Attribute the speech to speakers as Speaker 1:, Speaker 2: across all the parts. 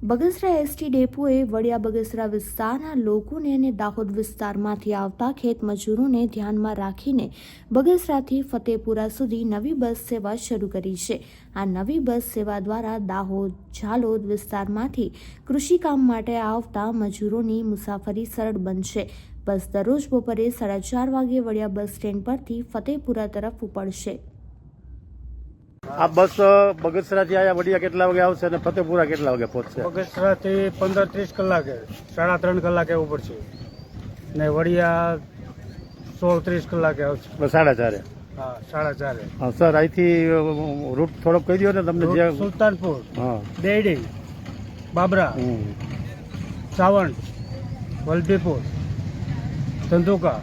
Speaker 1: Bagasara ST ડેપોએ વડિયા બગસરા વિસ્તારના લોકોને અને દાહોદ વિસ્તારમાંથી આવતા ખેત મજૂરોને ધ્યાનમાં રાખીને બગસરાથી ફતેપુરા સુધી નવી બસ સેવા શરૂ કરી છે. આ નવી બસ સેવા દ્વારા દાહોદ, ઝાલોદ વિસ્તારમાંથી કૃષિકામ માટે આવતા મજૂરોની મુસાફરી સરળ બનશે. બસ દરરોજ બપોરે સાડા ચાર વાગે વડિયા બસ સ્ટેન્ડ પરથી ફતેપુરા તરફ ઉપડશે.
Speaker 2: આ બસ બગસરાથી આયા વડિયા કેટલા વાગે આવશે અને ફતેપુરા કેટલા વાગે પહોંચશે?
Speaker 3: બગસરાથી પંદર ત્રીસ કલાકે સાડા ત્રણ કલાકે ઉપડશે ને વડિયા સોળ ત્રીસ કલાકે આવશે.
Speaker 2: સાડા ચારે?
Speaker 3: હા સાડા ચારે.
Speaker 2: હા સર અહીંથી રૂટ થોડોક કહી દો ને તમને જે
Speaker 3: સુલતાનપુર
Speaker 2: હા.
Speaker 3: દેડી બાબરા સાવણ વલભીપુર ધંધુકા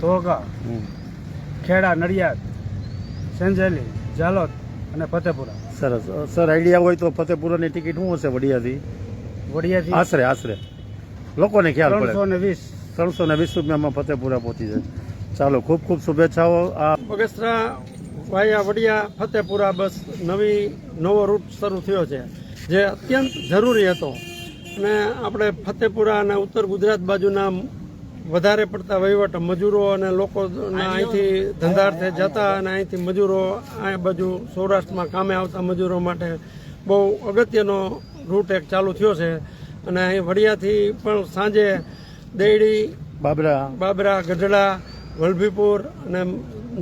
Speaker 3: ધોકા ખેડા નડિયાદ સંજેલી ઝાલોદ અને ફતેપુરા.
Speaker 2: સરસ. સર આઈડિયા હોય તો ફતેપુરાની ટિકિટ શું હશે વડિયાથી?
Speaker 3: વડિયાથી
Speaker 2: આશરે આશરે. લોકોને ખ્યાલ
Speaker 3: ત્રણસો ને વીસ.
Speaker 2: ત્રણસો ને વીસ રૂપિયામાં ફતેપુરા પહોંચી જાય. ચાલો ખૂબ ખૂબ શુભેચ્છાઓ. આ
Speaker 4: બગસરા વાયા વડિયા ફતેપુરા બસ નવી નવો રૂટ શરૂ થયો છે જે અત્યંત જરૂરી હતો. અને આપણે ફતેપુરા અને ઉત્તર ગુજરાત બાજુના વધારે પડતા વહીવટ મજૂરો અને લોકો અહીંથી ધંધાર્થે જતા અને અહીંથી મજૂરો આ બાજુ સૌરાષ્ટ્રમાં કામે આવતા મજૂરો માટે બહુ અગત્યનો રૂટ એક ચાલુ થયો છે. અને અહીં વડિયાથી પણ સાંજે દેડી
Speaker 2: બાબરા.
Speaker 4: બાબરા ગઢડા વલભીપુર અને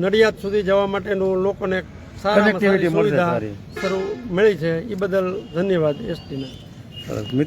Speaker 4: નડિયાદ સુધી જવા માટેનું લોકોને સારા સુવિધા શરૂ મળી છે. એ બદલ ધન્યવાદ એસટીને.